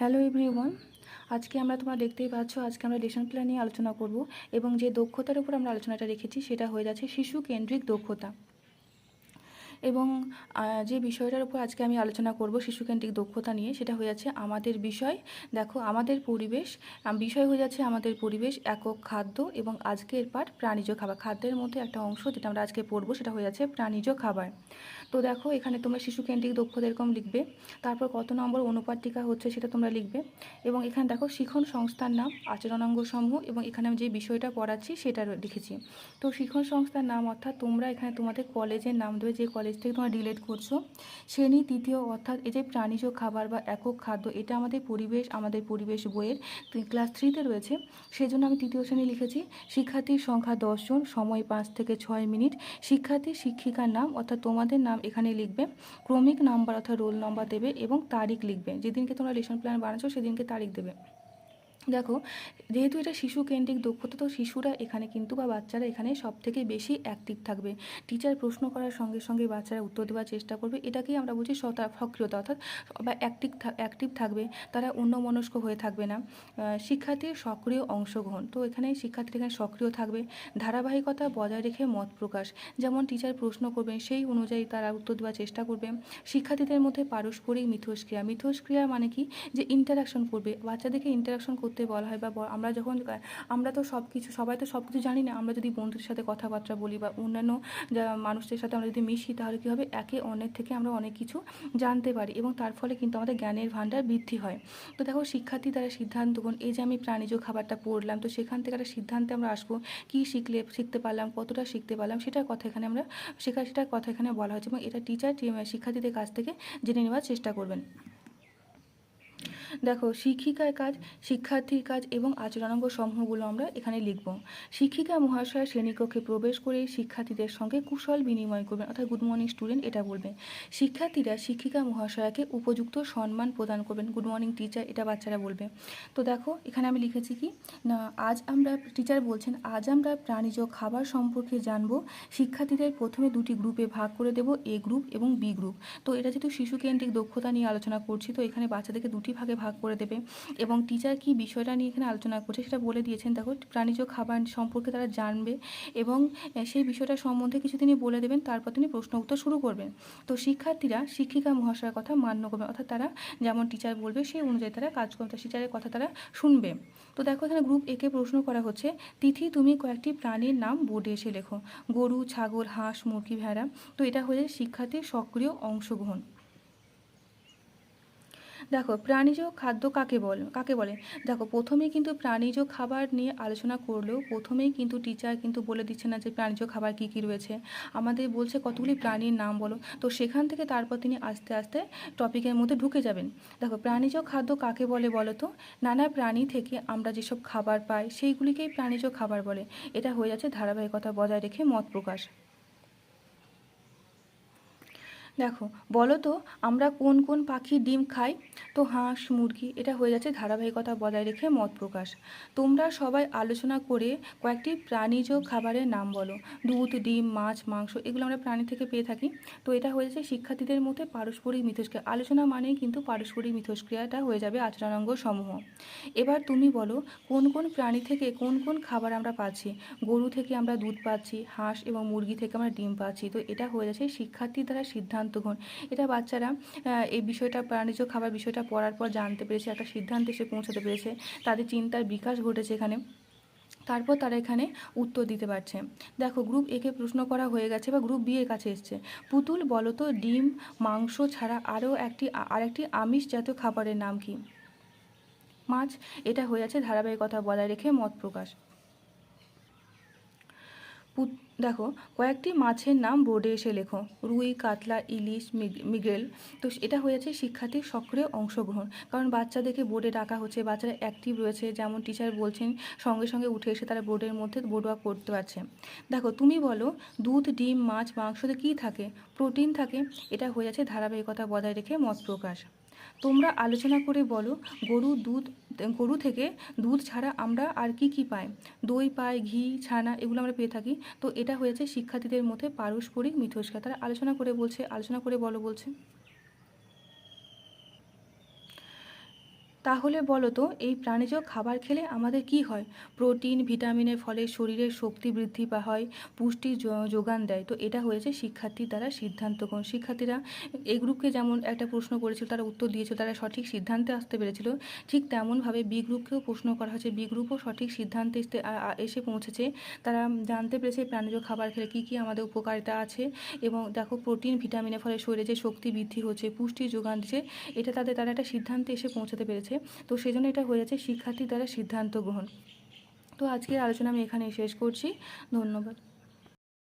Hello everyone আজকে আমরা তোমরা দেখতেই পাচ্ছ, আজকে আমরা লেসন প্ল্যান নিয়ে আলোচনা করব এবং যে দক্ষতার উপর আমরা আলোচনাটা রেখেছি সেটা হয়ে যাচ্ছে শিশু কেন্দ্রিক দক্ষতা। এবং যে বিষয়টার উপর আজকে আমি আলোচনা করব শিশুকেন্দ্রিক দক্ষতা নিয়ে, সেটা হয়ে যাচ্ছে আমাদের বিষয়। দেখো, আমাদের পরিবেশ বিষয় হয়ে যাচ্ছে আমাদের পরিবেশ, একক খাদ্য এবং আজকের পাঠ প্রাণীজ খাবার। খাদ্যের মধ্যে একটা অংশ যেটা আমরা আজকে পড়ব, সেটা হয়ে যাচ্ছে প্রাণীজ খাবার। তো দেখো, এখানে তোমরা শিশুকেন্দ্রিক দক্ষতা এরকম লিখবে, তারপর কত নম্বর অনুপাতিকা হচ্ছে সেটা তোমরা লিখবে এবং এখানে দেখো শিখন সংস্থার নাম, আচরণাঙ্গ সমূহ এবং এখানে আমি যে বিষয়টা পড়াচ্ছি সেটা লিখেছি। তো শিখন সংস্থার নাম অর্থাৎ তোমরা এখানে তোমাদের কলেজের নাম দেবে, যে কলেজ থেকে তোমরা ডিলেট করছ। শ্রেণি, তৃতীয় অর্থাৎ এই যে প্রাণীজ খাবার বা একক খাদ্য, এটা আমাদের পরিবেশ আমাদের পরিবেশ বইয়ের ক্লাস থ্রিতে রয়েছে। সেই জন্য আমি তৃতীয় শ্রেণি লিখেছি। শিক্ষার্থীর সংখ্যা দশজন সময় পাঁচ থেকে ছয় মিনিট। শিক্ষার্থী, শিক্ষিকার নাম অর্থাৎ তোমাদের নাম এখানে লিখবে। ক্রমিক নাম্বার অর্থাৎ রোল নাম্বার দেবে এবং তারিখ লিখবে। যেদিনকে তোমরা লেসন প্ল্যান বানাচ্ছো, সেদিনকে তারিখ দেবে। দেখো, যেহেতু এটা শিশু কেন্দ্রিক দক্ষতা, তো শিশুরা এখানে কিন্তু বা বাচ্চারা এখানে সব থেকে বেশি অ্যাক্টিভ থাকবে। টিচার প্রশ্ন করার সঙ্গে সঙ্গে বাচ্চারা উত্তর দেওয়ার চেষ্টা করবে। এটাকেই আমরা বলছি সক্রিয়তা অর্থাৎ বা অ্যাক্টিভ অ্যাক্টিভ থাকবে, তারা অন্যমনস্ক হয়ে থাকবে না। শিক্ষার্থীর সক্রিয় অংশগ্রহণ, তো এখানে শিক্ষার্থীরা এখানে সক্রিয় থাকবে। ধারাবাহিকতা বজায় রেখে মত প্রকাশ, যেমন টিচার প্রশ্ন করবেন সেই অনুযায়ী তারা উত্তর দেওয়ার চেষ্টা করবে। শিক্ষার্থীদের মধ্যে পারস্পরিক মিথস্ক্রিয়া মিথস্ক্রিয়া মানে কি? যে ইন্টারাকশন করবে, বাচ্চাদেরকে ইন্টারাকশন করতে বলা হয় বা আমরা যখন আমরা তো সব কিছু সবাই তো সব কিছু জানি না। আমরা যদি বন্ধুদের সাথে কথাবার্তা বলি বা অন্যান্য মানুষদের সাথে আমরা যদি মিশি, তাহলে কী হবে? একে অন্যের থেকে আমরা অনেক কিছু জানতে পারি এবং তার ফলে কিন্তু আমাদের জ্ঞানের ভাণ্ডার বৃদ্ধি হয়। তো দেখো, শিক্ষার্থী তারা সিদ্ধান্ত গ্রহণ এই যে আমি প্রাণীজ খাবারটা পড়লাম, তো সেখান থেকে একটা সিদ্ধান্তে আমরা আসব, কী শিখলে, শিখতে পারলাম, কতটা শিখতে পারলাম, সেটার কথা এখানে আমরা শেখা সেটার কথা এখানে বলা হয়েছে এবং এটা টিচার শিক্ষার্থীদের কাছ থেকে জেনে নেওয়ার চেষ্টা করবেন। দেখো, শিক্ষিকার কাজ, শিক্ষার্থীর কাজ এবং আচরণাঙ্গ সমূহগুলো আমরা এখানে লিখব। শিক্ষিকা, মহাশয়, শ্রেণীকক্ষে প্রবেশ করে শিক্ষার্থীদের সঙ্গে কুশল বিনিময় করবেন, অর্থাৎ গুড মর্নিং স্টুডেন্ট এটা বলবে। শিক্ষার্থীরা শিক্ষিকা, মহাশয়াকে উপযুক্ত সম্মান প্রদান করবেন গুড মর্নিং টিচার এটা বাচ্চারা বলবে। তো দেখো, এখানে আমি লিখেছি কি? না, আজ আমরা টিচার বলছেন, আজ আমরা প্রাণীজ খাবার সম্পর্কে জানব, শিক্ষার্থীদের প্রথমে দুটি গ্রুপে ভাগ করে দেব এ গ্রুপ এবং বি গ্রুপ তো এটা যেহেতু শিশুকেন্দ্রিক দক্ষতা নিয়ে আলোচনা করছি, তো এখানে বাচ্চাদেরকে দুটি ভাগে ভাগ করে দেবে। এবং টিচার কি বিষয়টা নিয়ে এখানে আলোচনা করছে সেটা বলে দিয়েছেন। দেখো, প্রাণীজ খাবার সম্পর্কে তারা জানবে এবং সেই বিষয়টা সম্বন্ধে কিছু তিনি বলে দেবেন, তারপর তিনি প্রশ্ন উত্তর শুরু করবেন। তো শিক্ষার্থীরা শিক্ষিকা মহাশয়ের কথা মান্য করবে। অর্থাৎ তারা যেমন টিচার বলবে, সেই অনুযায়ী তারা কাজ করবে। টিচারের কথা তারা শুনবে। তো দেখো, এখানে গ্রুপ একে প্রশ্ন করা হচ্ছে, তিথি তুমি কয়েকটি প্রাণীর নাম বোর্ডে এসে লেখো। গরু, ছাগল, হাঁস, মুরগি, ভেড়া। তো এটা হয়ে যায় শিক্ষার্থীর সক্রিয় অংশগ্রহণ। দেখো প্রাণীজ খাদ্য কাকে বলে কাকে বলে? দেখো প্রথমেই কিন্তু প্রাণীজ খাবার নিয়ে আলোচনা করলেও প্রথমেই কিন্তু টিচার কিন্তু বলে দিচ্ছে না যে প্রাণীজ খাবার কী কী রয়েছে। আমাদের বলছে কতগুলি প্রাণীর নাম বলো। তো সেখান থেকে তারপর তিনি আস্তে আস্তে টপিকের মধ্যে ঢুকে যাবেন। দেখো প্রাণীজ খাদ্য কাকে বলে বলো তো? নানা প্রাণী থেকে আমরা যেসব খাবার পাই সেইগুলিকেই প্রাণীজ খাবার বলে। এটা হয়ে যাচ্ছে ধারাবাহিকতা বজায় রেখে মত প্রকাশ। দেখো বলো তো আমরা কোন কোন পাখির ডিম খাই? তো হাঁস, মুরগি, এটা হয়ে যাচ্ছে ধারাবাহিকতা বজায় রেখে মত প্রকাশ। তোমরা সবাই আলোচনা করে কয়েকটি প্রাণীজ খাবারের নাম বলো। দুধ, ডিম, মাছ, মাংস, এগুলো আমরা প্রাণী থেকে পেয়ে থাকি। তো এটা হয়ে যাচ্ছে শিক্ষার্থীদের মধ্যে পারস্পরিক মিথস্ক্রিয়া। আলোচনা মানেই কিন্তু পারস্পরিক মিথস্ক্রিয়াটা হয়ে যাবে আচরণাঙ্গ সমূহ এবার তুমি বলো, কোন কোন প্রাণী থেকে কোন কোন খাবার আমরা পাচ্ছি? গরু থেকে আমরা দুধ পাচ্ছি, হাঁস এবং মুরগি থেকে আমরা ডিম পাচ্ছি। তো এটা হয়ে যাচ্ছে শিক্ষার্থীর দ্বারা সিদ্ধান্ত গ্রহণ এটা বাচ্চারা এই বিষয়টা, প্রাণীজ খাবার বিষয়টা পড়ার পর জানতে পেরেছে, একটা সিদ্ধান্তে এসে পৌঁছাতে পেরেছে, তাদের চিন্তার বিকাশ ঘটেছে এখানে। তারপর তারা এখানে উত্তর দিতে পারছে। দেখো গ্রুপ একে প্রশ্ন করা হয়ে গেছে বা গ্রুপ বি এর কাছে এসছে। পুতুল বলতো ডিম, মাংস ছাড়া আরও একটি আর একটি আমিষ জাতীয় খাবারের নাম কি? মাছ, এটা হয়ে যাচ্ছে ধারাবাহিকতা বজায় রেখে মত প্রকাশ। দেখো, কয়েকটি মাছের নাম বোর্ডে এসে লেখো। রুই, কাতলা, ইলিশ, মিগ- মৃগেল। তো এটা হয়ে যাচ্ছে শিক্ষার্থীর সক্রিয় অংশগ্রহণ। কারণ বাচ্চাদেরকে বোর্ডে ডাকা হচ্ছে, বাচ্চারা অ্যাক্টিভ রয়েছে। যেমন টিচার বলছেন, সঙ্গে সঙ্গে উঠে এসে তারা বোর্ডের মধ্যে বোর্ড ওয়ার্ক করতে পারছে। দেখো, তুমি বলো, দুধ, ডিম, মাছ, মাংসতে কী থাকে? প্রোটিন থাকে? এটা হয়ে যাচ্ছে ধারাবাহিকতা বজায় রেখে মত প্রকাশ। তোমরা আলোচনা করে বলো, গরু, দুধ, গরু থেকে দুধ ছাড়া আমরা আর কি কি পাই? দই পাই, ঘি, ছানা, এগুলো আমরা পেয়ে থাকি। তো এটা হয়েছে শিক্ষার্থীদের মধ্যে পারস্পরিক মিথস্কার তারা আলোচনা করে বলছে, আলোচনা করে বলো বলছে। তাহলে বলো তো, এই প্রাণীজ খাবার খেলে আমাদের কি হয়? প্রোটিন, ভিটামিনের ফলে শরীরের শক্তি বৃদ্ধি পা, হয়, পুষ্টি যোগান দেয়। তো এটা হয়েছে শিক্ষার্থীর দ্বারা সিদ্ধান্ত গ্রহণ শিক্ষার্থীরা এই গ্রুপকে যেমন একটা প্রশ্ন করেছিল, তারা উত্তর দিয়েছিল, তারা সঠিক সিদ্ধান্তে আসতে পেরেছিল। ঠিক তেমনভাবে বি গ্রুপকেও প্রশ্ন করা হয়েছে। বি গ্রুপও সঠিক সিদ্ধান্তে এসে পৌঁছেছে। তারা জানতে পেরেছে প্রাণীজ খাবার খেলে কী কী আমাদের উপকারিতা আছে। এবং দেখো, প্রোটিন, ভিটামিনের ফলে শরীরে যে শক্তি বৃদ্ধি হচ্ছে, পুষ্টি যোগান দিচ্ছে, এটা তাদের, তারা একটা সিদ্ধান্তে এসে পৌঁছাতে পেরেছে। তো সেই জন্য এটা হয়ে যাচ্ছে শিক্ষার্থী দ্বারা সিদ্ধান্ত গ্রহণ। তো আজকের আলোচনা আমি এখানেই শেষ করছি। ধন্যবাদ।